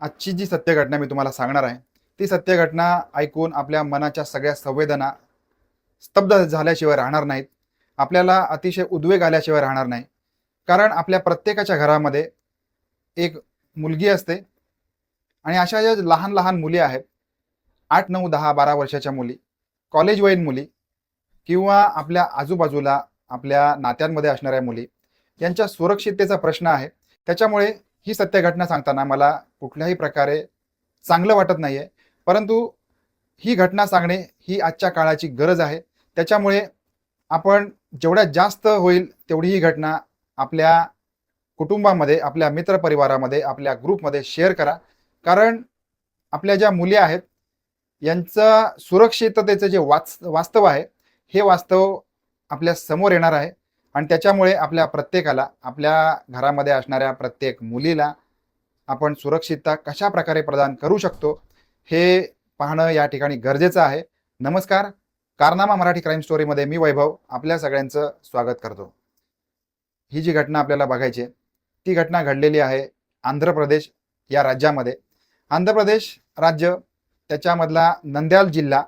आजची जी सत्य घटना मी तुम्हाला सांगणार आहे ती सत्य घटना ऐकून आपल्या मनाच्या सगळ्या संवेदना स्तब्ध झाल्याशिवाय राहणार नाहीत. आपल्याला अतिशय उद्वेग आल्याशिवाय राहणार नाही. कारण आपल्या प्रत्येकाच्या घरामध्ये एक मुलगी असते आणि अशा ज्या लहान लहान मुली आहेत आठ नऊ दहा बारा वर्षाच्या मुली कॉलेजवयीन मुली किंवा आपल्या आजूबाजूला आपल्या नात्यांमध्ये असणाऱ्या मुली यांच्या सुरक्षिततेचा प्रश्न आहे. त्याच्यामुळे ही सत्य घटना सांगताना मला कुठल्याही प्रकारे चांगलं वाटत नाही आहे परंतु ही घटना सांगणे ही आजच्या काळाची गरज आहे. त्याच्यामुळे आपण जेवढ्या जास्त होईल तेवढी ही घटना आपल्या कुटुंबामध्ये आपल्या मित्रपरिवारामध्ये आपल्या ग्रुपमध्ये शेअर करा. कारण आपल्या ज्या मुली आहेत यांचं सुरक्षिततेचं जे वाच वास्तव आहे हे वास्तव आपल्यासमोर येणार आहे. आणि त्याच्यामुळे आपल्या प्रत्येकाला आपल्या घरामध्ये असणाऱ्या प्रत्येक मुलीला आपण सुरक्षितता कशा प्रकारे प्रदान करू शकतो हे पाहणं या ठिकाणी गरजेचं आहे. नमस्कार कारनामा मराठी क्राईम स्टोरीमध्ये मी वैभव आपल्या सगळ्यांचं स्वागत करतो. ही जी घटना आपल्याला बघायची आहे ती घटना घडलेली आहे आंध्र प्रदेश या राज्यामध्ये. आंध्र प्रदेश राज्य त्याच्यामधला नंद्याल जिल्हा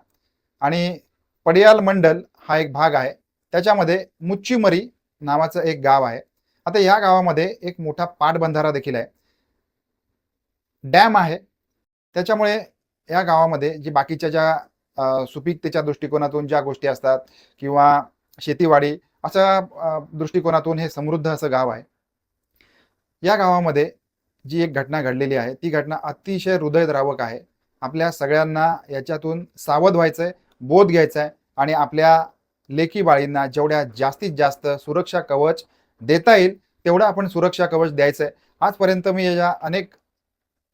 आणि पडियाल मंडल हा एक भाग आहे. त्याच्यामध्ये मुच्चीमरी नावाचं एक गाव आहे. आता या गावामध्ये एक मोठा पाटबंधारा देखील आहे. डॅम आहे. त्याच्यामुळे या गावामध्ये जी बाकीच्या ज्या सुपीकतेच्या दृष्टिकोनातून ज्या गोष्टी असतात किंवा शेतीवाडी अशा दृष्टिकोनातून हे समृद्ध असं गाव आहे. या गावामध्ये जी एक घटना घडलेली आहे ती घटना अतिशय हृदयद्रावक आहे. आपल्या सगळ्यांना याच्यातून सावध व्हायचं आहे बोध घ्यायचा आहे आणि आपल्या लेखी बाळींना जेवढ्या जास्तीत जास्त सुरक्षा कवच देता येईल तेवढं आपण सुरक्षा कवच द्यायचं आहे आजपर्यंत मी या अनेक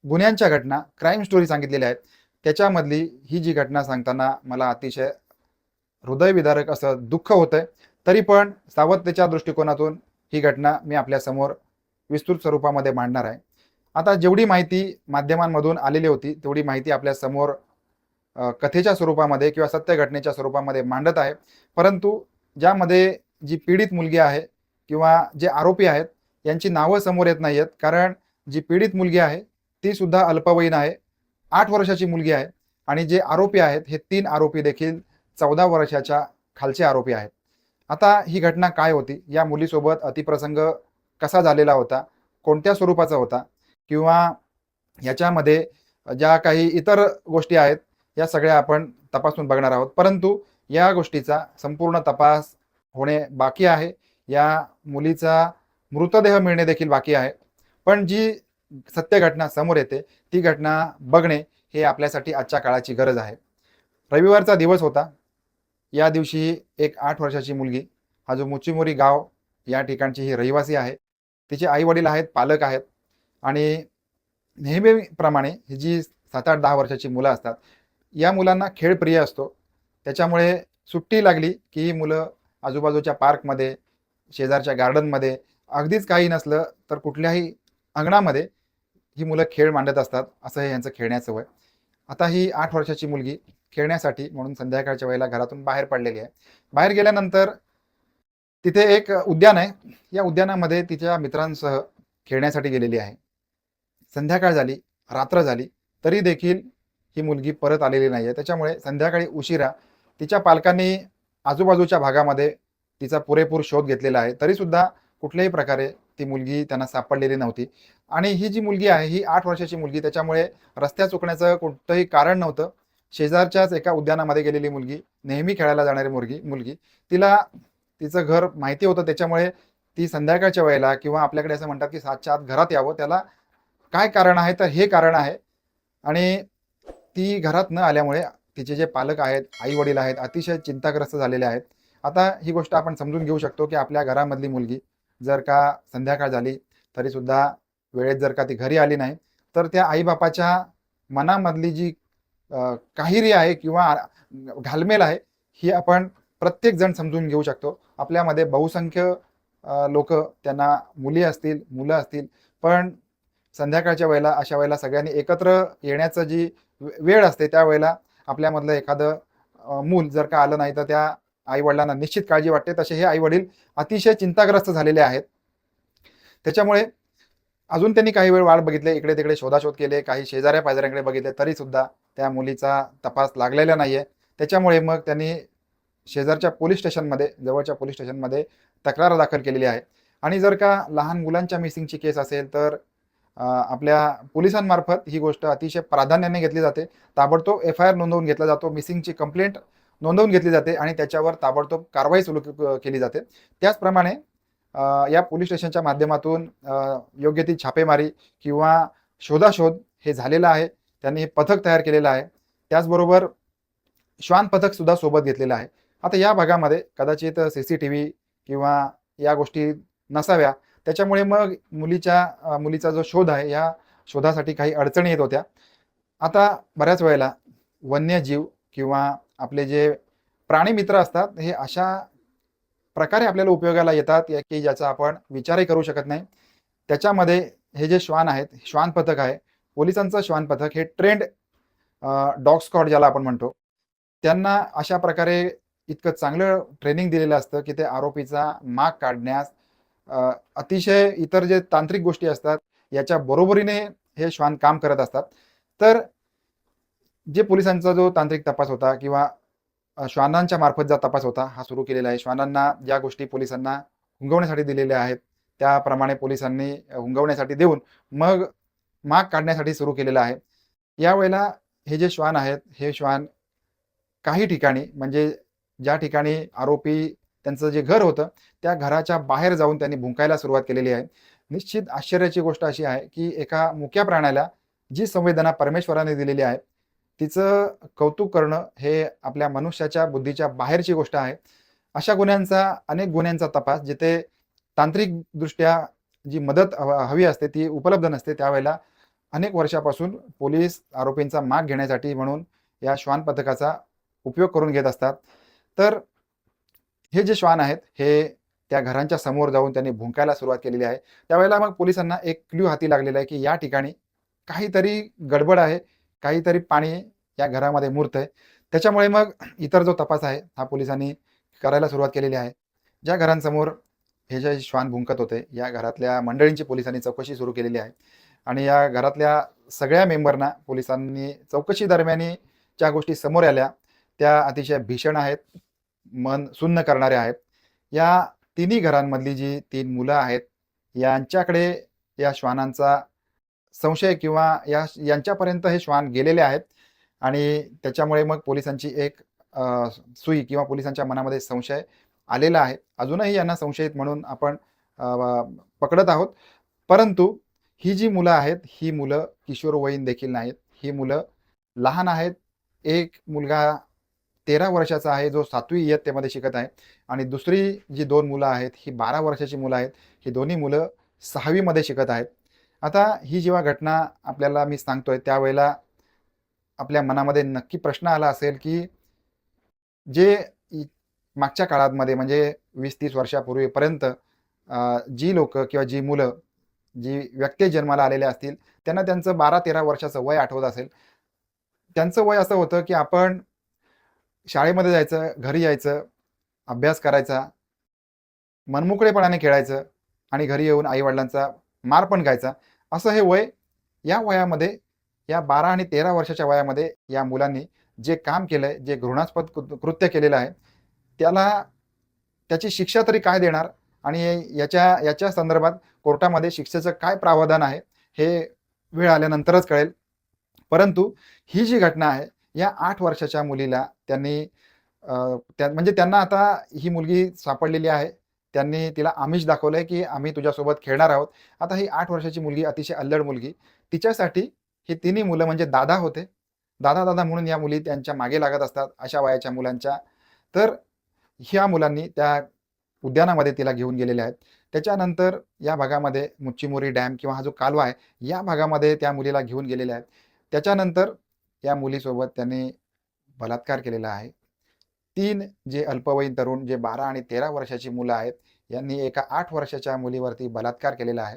गुन्ह्यांच्या घटना क्राईम स्टोरी सांगितलेल्या आहेत. त्याच्यामधली ही जी घटना सांगताना मला अतिशय हृदयविदारक असं दुःख होतंय. तरी पण सावधतेच्या दृष्टिकोनातून ही घटना मी आपल्यासमोर विस्तृत स्वरूपामध्ये मांडणार आहे. आता जेवढी माहिती माध्यमांमधून आलेली होती तेवढी माहिती आपल्यासमोर कथेच्या स्वरूपामध्ये किंवा सत्य घटनेच्या स्वरूपामध्ये मांडत आहे. परंतु ज्यामध्ये जी पीडित मुलगी आहे किंवा जे आरोपी आहेत यांची नावं समोर येत नाही आहेत कारण जी पीडित मुलगी आहे ती सुद्धा अल्पवयीन आहे. आठ वर्षाची मुलगी आहे आणि जे आरोपी आहेत हे तीन आरोपी देखील चौदा वर्षाच्या खालचे आरोपी आहेत. आता ही घटना काय होती? या मुलीसोबत अतिप्रसंग कसा झालेला होता? कोणत्या स्वरूपाचा होता? किंवा याच्यामध्ये ज्या काही इतर गोष्टी आहेत या सगळ्या आपण तपासून बघणार आहोत. परंतु या गोष्टीचा संपूर्ण तपास होणे बाकी आहे. या मुलीचा मृतदेह मिळणे देखील बाकी आहे. पण जी सत्य घटना समोर येते ती घटना बघणे हे आपल्यासाठी आजच्या काळाची गरज आहे. रविवारचा दिवस होता. या दिवशी एक आठ वर्षाची मुलगी हा जो मुचीमोरी गाव या ठिकाणची ही रहिवासी आहे तिचे आई वडील आहेत पालक आहेत आणि नेहमीप्रमाणे ही जी सात आठ दहा वर्षाची मुलं असतात या मुलांना खेळ प्रिय असतो. त्याच्यामुळे सुट्टी लागली की ही मुलं आजूबाजूच्या पार्कमध्ये शेजारच्या गार्डनमध्ये अगदीच काही नसलं तर कुठल्याही अंगणामध्ये ही मुलं खेळ मांडत असतात. असं हे यांचं खेळण्याचं वय. आता ही आठ वर्षाची मुलगी खेळण्यासाठी म्हणून संध्याकाळच्या वेळेला घरातून बाहेर पडलेली आहे. बाहेर गेल्यानंतर तिथे एक उद्यान आहे. या उद्यानामध्ये तिच्या मित्रांसह खेळण्यासाठी गेलेली आहे. संध्याकाळ झाली रात्र झाली तरी देखील ही मुलगी परत आलेली नाही आहे त्याच्यामुळे संध्याकाळी उशिरा तिच्या पालकांनी आजूबाजूच्या भागामध्ये तिचा पुरेपूर शोध घेतलेला आहे. तरीसुद्धा कुठल्याही प्रकारे ती मुलगी त्यांना सापडलेली नव्हती. आणि ही जी मुलगी आहे ही आठ वर्षाची मुलगी त्याच्यामुळे रस्त्या चुकण्याचं कोणतंही कारण नव्हतं. शेजारच्याच एका उद्यानामध्ये गेलेली मुलगी नेहमी खेळायला जाणारी मुलगी मुलगी तिला तिचं घर माहिती होतं. त्याच्यामुळे ती संध्याकाळच्या वेळेला किंवा आपल्याकडे असं म्हणतात की सातच्या आत घरात यावं. त्याला काय कारण आहे तर हे कारण आहे. आणि ती घरात न आल्यामुळे तिचे जे पालक आहेत आई वडील आहेत अतिशय चिंताग्रस्त झालेले आहेत. आता ही गोष्ट आपण समजून घेऊ शकतो की आपल्या घरामधली मुलगी जर का संध्याकाळ झाली तरीसुद्धा वेळेत जर का ती घरी आली नाही तर त्या आईबापाच्या मनामधली जी काहिरी आहे किंवा घालमेल आहे ही आपण प्रत्येक जण समजून घेऊ शकतो. आपल्यामध्ये बहुसंख्य लोक त्यांना मुली असतील मुलं असतील पण संध्याकाळच्या वेळेला अशा वेळेला सगळ्यांनी एकत्र येण्याचं जी वे- वेळ असते त्यावेळेला आपल्यामधलं एखादं मूल जर का आलं नाही तर त्या आई वडिलांना निश्चित काळजी वाटते. तसे हे आई वडील अतिशय चिंताग्रस्त झालेले आहेत. त्याच्यामुळे अजून त्यांनी काही वेळ वाट बघितले इकडे तिकडे शोधाशोध केले काही शेजाऱ्या पाजाऱ्यांकडे बघितले तरी सुद्धा त्या मुलीचा तपास लागलेला नाहीये. त्याच्यामुळे मग त्यांनी शेजारच्या पोलीस स्टेशनमध्ये जवळच्या पोलीस स्टेशनमध्ये तक्रार दाखल केलेली आहे. आणि जर का लहान मुलांच्या मिसिंगची केस असेल तर आपल्या पोलिसांमार्फत ही गोष्ट अतिशय प्राधान्याने घेतली जाते. ताबडतोब एफ आय आर नोंदवून घेतला जातो. मिसिंगची कंप्लेंट नोंदवून घेतली जाते आणि त्याच्यावर ताबडतोब कारवाई सुरू केली जाते. त्याचप्रमाणे या पोलीस स्टेशनच्या माध्यमातून योग्य ती छापेमारी किंवा शोधाशोध हे झालेलं आहे. त्यांनी हे पथक तयार केलेलं आहे. त्याचबरोबर श्वान पथक सुद्धा सोबत घेतलेलं आहे. आता या भागामध्ये कदाचित सी सी टी व्ही किंवा या गोष्टी नसाव्या. त्याच्यामुळे मग मुलीच्या मुलीचा जो शोध आहे या शोधासाठी काही अडचणी येत होत्या. आता बऱ्याच वेळेला वन्यजीव किंवा आपले जे प्राणी मित्र असतात हे अशा प्रकारे आपल्याला उपयोगाला येतात या- की ज्याचा आपण विचारही करू शकत नाही. त्याच्यामध्ये हे जे श्वान आहेत श्वान पथक आहे पोलिसांचं श्वान पथक हे ट्रेंड डॉग स्कॉट ज्याला आपण म्हणतो त्यांना अशा प्रकारे इतकं चांगलं ट्रेनिंग दिलेलं असतं की ते आरोपीचा माग काढण्यास अतिशय इतर जे तांत्रिक गोष्टी असतात याच्या बरोबरीने हे श्वान काम करत असतात. तर जे पोलिसांचा जो तांत्रिक तपास होता किंवा श्वानांच्या मार्फत जा तपास होता हा सुरू केलेला आहे. श्वानांना ज्या गोष्टी पोलिसांना हुंगवण्यासाठी दिलेल्या आहेत त्याप्रमाणे पोलिसांनी हुंगवण्यासाठी देऊन मग माग काढण्यासाठी सुरू केलेला आहे. यावेळेला हे जे श्वान आहेत हे श्वान काही ठिकाणी म्हणजे ज्या ठिकाणी आरोपी त्यांचं जे घर होतं त्या घराच्या बाहेर जाऊन त्यांनी भुंकायला सुरुवात केलेली आहे. निश्चित आश्चर्याची गोष्ट अशी आहे की एका मुक्या प्राण्याला जी संवेदना परमेश्वराने दिलेली आहे तिचं कौतुक करणं हे आपल्या मनुष्याच्या बुद्धीच्या बाहेरची गोष्ट आहे. अशा गुन्ह्यांचा अनेक गुन्ह्यांचा तपास जिथे तांत्रिकदृष्ट्या जी मदत हवी असते ती उपलब्ध नसते त्यावेळेला अनेक वर्षापासून पोलीस आरोपींचा माग घेण्यासाठी म्हणून या श्वान पथकाचा उपयोग करून घेत असतात. तर हे जे श्वान आहेत हे त्या घरांच्या समोर जाऊन त्यांनी भुंकायला सुरुवात केलेली आहे. त्यावेळेला मग पोलिसांना एक क्ल्यू हाती लागलेला आहे की या ठिकाणी काहीतरी गडबड आहे काहीतरी पाणी या घरामध्ये मूर्त आहे. त्याच्यामुळे मग इतर जो तपास आहे हा पोलिसांनी करायला सुरुवात केलेली आहे. ज्या घरांसमोर हे जे श्वान भुंकत होते या घरातल्या मंडळींची पोलिसांनी चौकशी सुरू केलेली आहे. आणि या घरातल्या सगळ्या मेंबरना पोलिसांनी चौकशी दरम्यान ज्या गोष्टी समोर आल्या. त्या अतिशय भीषण आहेत. मन सुन्न करणाऱ्या आहेत. या तिन्ही घरांमधली जी तीन मुलं आहेत यांच्याकडे या श्वानांचा संशय किंवा या यांच्यापर्यंत हे श्वान गेलेले आहेत आणि त्याच्यामुळे मग पोलिसांची एक सुई किंवा पोलिसांच्या मनामध्ये संशय आलेला आहे. अजूनही यांना संशयित म्हणून आपण पकडत आहोत. परंतु ही जी मुलं आहेत ही मुलं किशोरवयीन देखील नाहीत. ही मुलं लहान आहेत. एक मुलगा तेरा वर्षाचा आहे जो सातवी इयत्तेमध्ये शिकत आहे. आणि दुसरी जी दोन मुलं आहेत ही बारा वर्षाची मुलं आहेत. ही दोन्ही मुलं सहावीमध्ये शिकत आहेत. आता ही जेव्हा घटना आपल्याला मी सांगतोय त्यावेळेला आपल्या मनामध्ये नक्की प्रश्न आला असेल की जे इ- मागच्या काळामध्ये म्हणजे वीस तीस वर्षापूर्वीपर्यंत जी लोक किंवा जी मुलं जी व्यक्ती जन्माला आलेले असतील त्यांना त्यांचं बारा तेरा वर्षाचं वय आठवत असेल. त्यांचं वय असं होतं की आपण शाळेमध्ये जायचं घरी यायचं अभ्यास करायचा मनमोकळेपणाने खेळायचं आणि घरी येऊन आईवडिलांचा मार पण खायचा असं हे वय या वयामध्ये या बारा आणि तेरा वर्षाच्या वयामध्ये या मुलांनी जे काम केलंय जे घृणास्पद कृ- कृत्य केलेलं आहे त्याला त्याची शिक्षा तरी काय देणार आणि याच्या याच्या संदर्भात कोर्टामध्ये शिक्षेचं काय प्रावधान आहे हे वेळ आल्यानंतरच कळेल. परंतु ही जी घटना आहे या आठ वर्षाच्या मुलीला त्यांनी त्या म्हणजे त्यांना आता ही मुलगी सापडलेली आहे. त्यांनी तिला आमिष दाखवलंय की आम्ही तुझ्यासोबत खेळणार आहोत. आता ही आठ वर्षाची मुलगी अतिशय अल्लड मुलगी. तिच्यासाठी ही तिन्ही मुलं म्हणजे दादा होते. दादा दादा म्हणून या मुली त्यांच्या मागे लागत असतात अशा वयाच्या मुलांच्या. तर ह्या मुलांनी त्या उद्यानामध्ये तिला घेऊन गेलेल्या आहेत. त्याच्यानंतर या भागामध्ये मुच्चीमोरी डॅम किंवा हा जो कालवा आहे या भागामध्ये त्या मुलीला घेऊन गेलेल्या आहेत. त्याच्यानंतर या मुलीसोबत त्यांनी बलात्कार केलेला आहे. तीन जे अल्पवयीन तरुण जे बारा आणि तेरा वर्षाची मुलं आहेत यांनी एका आठ वर्षाच्या मुलीवरती बलात्कार केलेला आहे.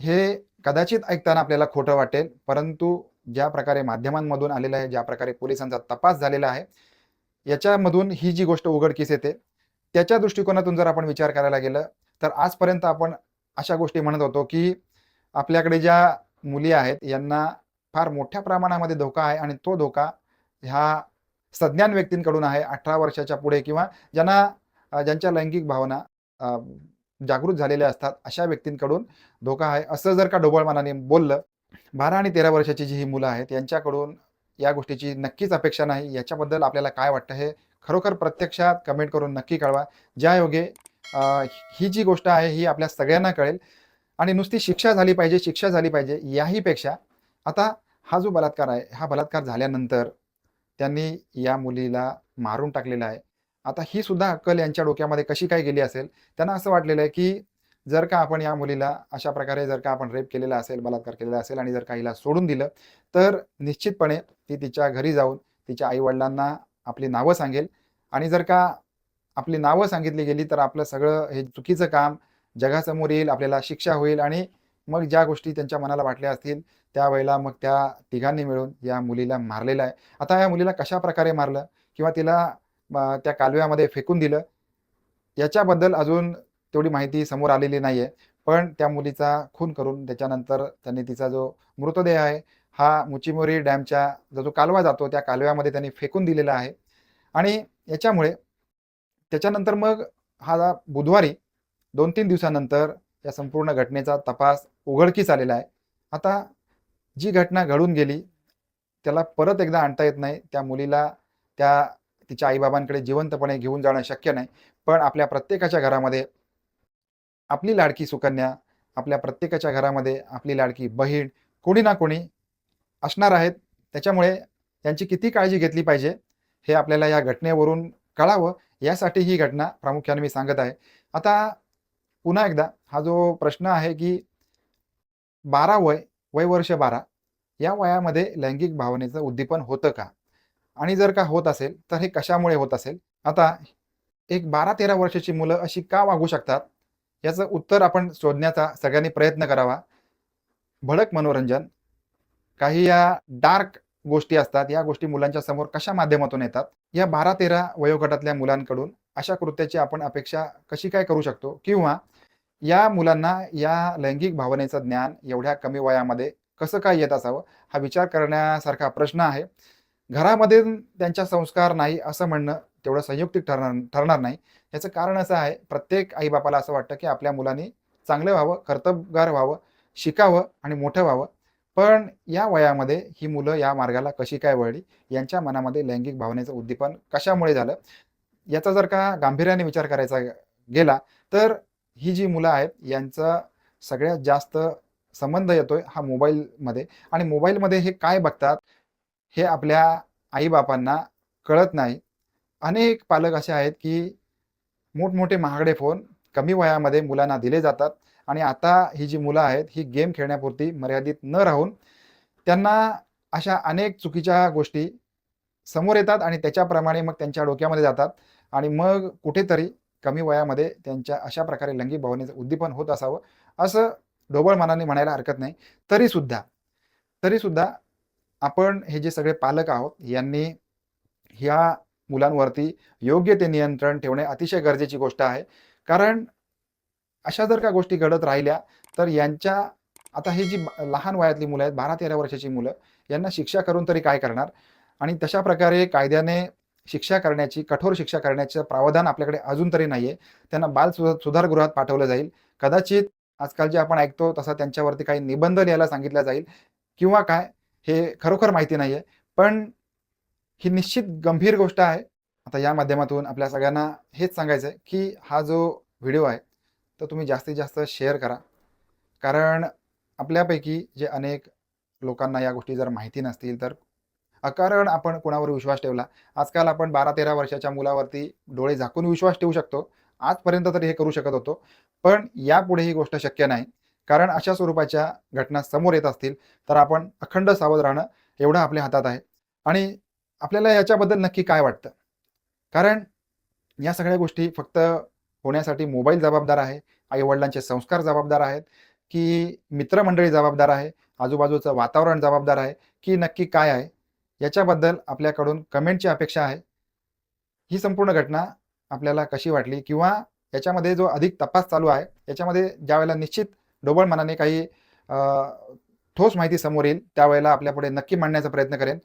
हे कदाचित ऐकताना आपल्याला खोटं वाटेल परंतु ज्या प्रकारे माध्यमांमधून आलेलं आहे ज्या प्रकारे पोलिसांचा तपास झालेला आहे याच्यामधून ही जी गोष्ट उघडकीस येते त्याच्या दृष्टिकोनातून जर आपण विचार करायला गेलं तर आजपर्यंत आपण अशा गोष्टी म्हणत होतो की आपल्याकडे ज्या मुली आहेत यांना फार मोठ्या प्रमाणामध्ये धोका आहे आणि तो धोका ह्या सज्ञान व्यक्तींकडून आहे. अठरा वर्षाच्या पुढे किंवा ज्यांना ज्यांच्या लैंगिक भावना जागृत झालेल्या असतात अशा व्यक्तींकडून धोका आहे. असं जर का ढोबळमानाने बोललं बारा आणि तेरा वर्षाची जी ही मुलं आहेत यांच्याकडून या गोष्टीची नक्कीच अपेक्षा नाही. याच्याबद्दल आपल्याला काय वाटतं हे खरोखर प्रत्यक्षात कमेंट करून नक्की कळवा. ज्या योगे ही जी गोष्ट आहे ही आपल्या सगळ्यांना कळेल. आणि नुसती शिक्षा झाली पाहिजे शिक्षा झाली पाहिजे याहीपेक्षा आता हा जो बलात्कार आहे हा बलात्कार झाल्यानंतर त्यांनी या मुलीला मारून टाकलेला आहे. आता ही सुद्धा अक्कल यांच्या डोक्यामध्ये कशी काय गेली असेल? त्यांना असं वाटलेलं आहे की जर का आपण या मुलीला अशा प्रकारे जर का आपण रेप केलेला असेल बलात्कार केलेला असेल आणि जर का हिला सोडून दिलं तर निश्चितपणे ती तिच्या घरी जाऊन तिच्या आईवडिलांना आपली नावं सांगेल. आणि जर का आपली नावं सांगितली गेली तर आपलं सगळं हे चुकीचं काम जगासमोर येईल आपल्याला शिक्षा होईल आणि मग ज्या गोष्टी त्यांच्या मनाला वाटल्या असतील त्यावेळेला मग त्या तिघांनी मिळून या मुलीला मारलेलं आहे. आता या मुलीला कशा प्रकारे मारलं किंवा तिला त्या कालव्यामध्ये फेकून दिलं याच्याबद्दल अजून तेवढी माहिती समोर आलेली नाही आहे पण त्या मुलीचा खून करून त्याच्यानंतर त्यांनी तिचा जो मृतदेह आहे हा मुचिमोरी डॅमच्या जो जो कालवा जातो त्या कालव्यामध्ये त्यांनी फेकून दिलेला आहे. आणि याच्यामुळे त्याच्यानंतर मग हा बुधवारी दोन तीन दिवसानंतर या संपूर्ण घटनेचा तपास उघडकीस आलेला आहे. आता जी घटना घडून गेली त्याला परत एकदा आणता येत नाही. त्या मुलीला त्या तिच्या आईबाबांकडे जिवंतपणे घेऊन जाणं शक्य नाही. पण आपल्या प्रत्येकाच्या घरामध्ये आपली लाडकी सुकन्या आपल्या प्रत्येकाच्या घरामध्ये आपली लाडकी बहीण कोणी ना कोणी असणार आहेत. त्याच्यामुळे त्यांची किती काळजी घेतली पाहिजे हे आपल्याला या घटनेवरून कळावं. यासाठी ही घटना प्रामुख्याने मी सांगत आहे. आता पुन्हा एकदा हा जो प्रश्न आहे की बारा वय वय वर्ष बारा या वयामध्ये लैंगिक भावनेचं उद्दीपन होतं का? आणि जर का होत असेल तर हे कशामुळे होत असेल? आता एक बारा तेरा वर्षाची मुलं अशी का वागू शकतात? याचं उत्तर आपण शोधण्याचा सगळ्यांनी प्रयत्न करावा. भडक मनोरंजन. काही या डार्क गोष्टी असतात या गोष्टी मुलांच्या समोर कशा माध्यमातून येतात? या बारा तेरा वयोगटातल्या मुलांकडून अशा कृत्याची आपण अपेक्षा कशी काय करू शकतो? किंवा या मुलांना या लैंगिक भावनेचं ज्ञान एवढ्या कमी वयामध्ये कसं काय येत असावं हा विचार करण्यासारखा प्रश्न आहे. घरामध्ये त्यांच्या संस्कार नाही असं म्हणणं तेवढं संयुक्तिक ठरणार ठरणार नाही. याचं कारण असं आहे प्रत्येक आईबापाला असं वाटतं की आपल्या मुलांनी चांगलं व्हावं कर्तबगार व्हावं शिकावं आणि मोठं व्हावं. पण या वयामध्ये ही मुलं या मार्गाला कशी काय वळली यांच्या मनामध्ये लैंगिक भावनेचं उद्दीपन कशामुळे झालं? याचा जर का गांभीर्याने विचार करायचा गेला तर ही जी मुलं आहेत यांचा सगळ्यात जास्त संबंध येतोय हा मोबाईलमध्ये. आणि मोबाईलमध्ये हे काय बघतात हे आपल्या आईबापांना कळत नाही. अनेक पालक असे आहेत की मोठमोठे महागडे फोन कमी वयामध्ये मुलांना दिले जातात. आणि आता ही जी मुलं आहेत ही गेम खेळण्यापुरती मर्यादित न राहून त्यांना अशा अनेक चुकीच्या गोष्टी समोर येतात आणि त्याच्याप्रमाणे मग त्यांच्या डोक्यामध्ये जातात. आणि मग कुठेतरी कमी वयामध्ये त्यांच्या अशा प्रकारे लैंगिक भावनेचं उद्दीपन होत असावं असं ढोबळ मनाने म्हणायला हरकत नाही. तरीसुद्धा तरीसुद्धा आपण हे जे सगळे पालक आहोत यांनी ह्या मुलांवरती योग्य ते नियंत्रण ठेवणे अतिशय गरजेची गोष्ट आहे. कारण अशा जर का गोष्टी घडत राहिल्या तर यांच्या आता हे जी लहान वयातली मुलं आहेत बारा तेरा वर्षाची मुलं यांना शिक्षा करून तरी काय करणार? आणि तशा प्रकारे कायद्याने शिक्षा करण्याची कठोर शिक्षा करण्याचं प्रावधान आपल्याकडे अजून तरी नाही आहे त्यांना बाल सुधारगृहात पाठवलं जाईल. कदाचित आजकाल जे आपण ऐकतो तसा त्यांच्यावरती काही निबंध लिहायला सांगितलं जाईल किंवा काय हे खरोखर माहिती नाही आहे पण ही निश्चित गंभीर गोष्ट आहे. आता या माध्यमातून आपल्या सगळ्यांना हेच सांगायचं आहे की हा जो व्हिडिओ आहे तो तुम्ही जास्तीत जास्त शेअर करा. कारण आपल्यापैकी जे अनेक लोकांना या गोष्टी जर माहिती नसतील तर अकारण आपण कोणावर विश्वास ठेवला? आजकाल आपण बारा तेरा वर्षाच्या मुलावरती डोळे झाकून विश्वास ठेवू शकतो. आजपर्यंत तरी हे करू शकत होतो. पण यापुढे ही गोष्ट शक्य नाही. कारण अशा स्वरूपाच्या घटना समोर येत असतील तर आपण अखंड सावध राहणं एवढं आपल्या हातात आहे. आणि आपल्याला याच्याबद्दल नक्की काय वाटतं? कारण या सगळ्या गोष्टी फक्त होण्यासाठी मोबाईल जबाबदार आहे आईवडिलांचे संस्कार जबाबदार आहेत की मित्रमंडळी जबाबदार आहे आजूबाजूचं वातावरण जबाबदार आहे की नक्की काय आहे? याच्याबद्दल आपल्याकडून कमेंटची अपेक्षा आहे. ही संपूर्ण घटना आपल्याला कशी वाटली किंवा याच्यामध्ये जो अधिक तपास चालू आहे याच्यामध्ये ज्यावेळेला निश्चित ढोबळ मनाने काही ठोस माहिती समोर येईल त्यावेळेला आपल्यापुढे नक्की मांडण्याचा प्रयत्न करेन.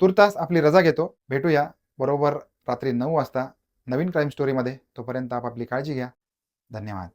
तुर्तास आपली रजा घेतो. भेटूया बरोबर रात्री नऊ वाजता नवीन क्राईम स्टोरीमध्ये तोपर्यंत आपापली काळजी घ्या. धन्यवाद.